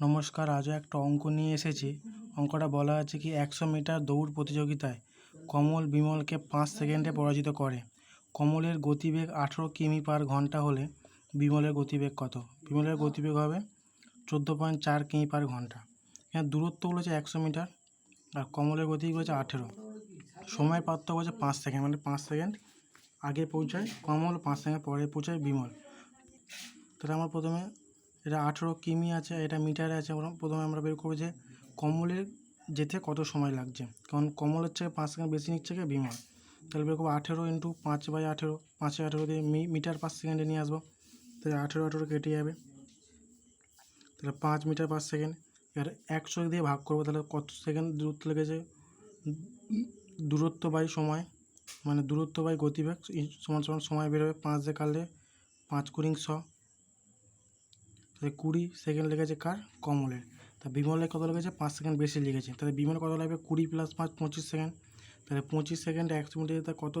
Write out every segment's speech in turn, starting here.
নমস্কার, আজও একটা অঙ্ক নিয়ে এসেছি। অঙ্কটা বলা আছে কি, একশো মিটার দৌড় প্রতিযোগিতায় কমল বিমলকে পাঁচ সেকেন্ডে পরাজিত করে। কমলের গতিবেগ আঠেরো কিমি পার ঘণ্টা হলে বিমলের গতিবেগ কত? বিমলের গতিবেগ হবে চোদ্দ পয়েন্ট চার কিমি পার ঘণ্টা। এখানে দূরত্ব বলেছে একশো মিটার আর কমলের গতিবেগ হচ্ছে আঠেরো। সময় পার্থক্য হচ্ছে পাঁচ সেকেন্ড মানে পাঁচ সেকেন্ড আগে পৌঁছায় কমল, পাঁচ সেকেন্ড পরে পৌঁছায় বিমল। তাহলে আমার প্রথমে এটা আঠেরো কিমি আছে, এটা মিটারে আছে প্রথমে আমরা বের করব যে কমলের যেতে কত সময় লাগছে। কারণ কমলের থেকে পাঁচ সেকেন্ড বেশি নিচ্ছে কি? বিমল। তাহলে বের করব আঠেরো ইন্টু পাঁচ বাই আঠেরো, পাঁচে আঠেরো দিয়ে মিটার পাঁচ সেকেন্ডে নিয়ে আসব। তাহলে আঠেরো আঠেরো কেটে যাবে। তাহলে পাঁচ মিটার পার সেকেন্ড। এবার একশো দিয়ে ভাগ করব, তাহলে কত সেকেন্ড দূরত্ব লেগেছে? দূরত্ব বাই সময় মানে দূরত্ব বাই গতিবেগ সমান সমান সময় বেরোবে পাঁচ কাটলে পাঁচ কুড়িং শ। তাহলে কুড়ি সেকেন্ড লেগেছে কার? কমলের। তা বিমলের কত লেগেছে? পাঁচ সেকেন্ড বেশি লেগেছে। তাহলে বিমল কত লাগবে? কুড়ি প্লাস পাঁচ, পঁচিশ সেকেন্ড। তাহলে পঁচিশ সেকেন্ডে একশো মিটার যেতে কত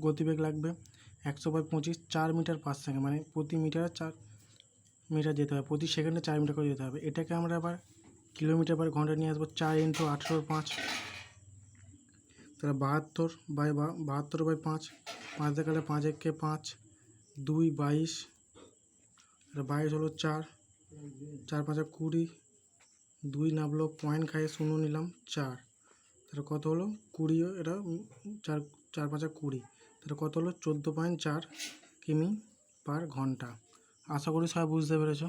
গতিবেগ লাগবে? একশো বাই পঁচিশ, চার মিটার পাঁচ সেকেন্ড। মানে প্রতি মিটারে চার মিটার যেতে হবে। প্রতি সেকেন্ডে চার মিটার করে যেতে হবে। এটাকে আমরা আবার কিলোমিটার পার ঘণ্টা নিয়ে আসব। চার ইন্টু আঠেরো পাঁচ। তাহলে বাহাত্তর বাই বাহাত্তর বাই পাঁচ। পাঁচ দেখালে পাঁচ একে পাঁচ। দুই বাইশ। এটা বাইশ হলো চার চার পাঁচে কুড়ি, দুই নামলো পয়েন্ট খাইয়ে শূন্য নিলাম চার। তাহলে কত হলো? কুড়িও এটা চার চার পাঁচে কুড়ি। তাহলে কত হলো? চোদ্দ পয়েন্ট চার কিমি পার ঘণ্টা। আশা করি সবাই বুঝতে পেরেছ।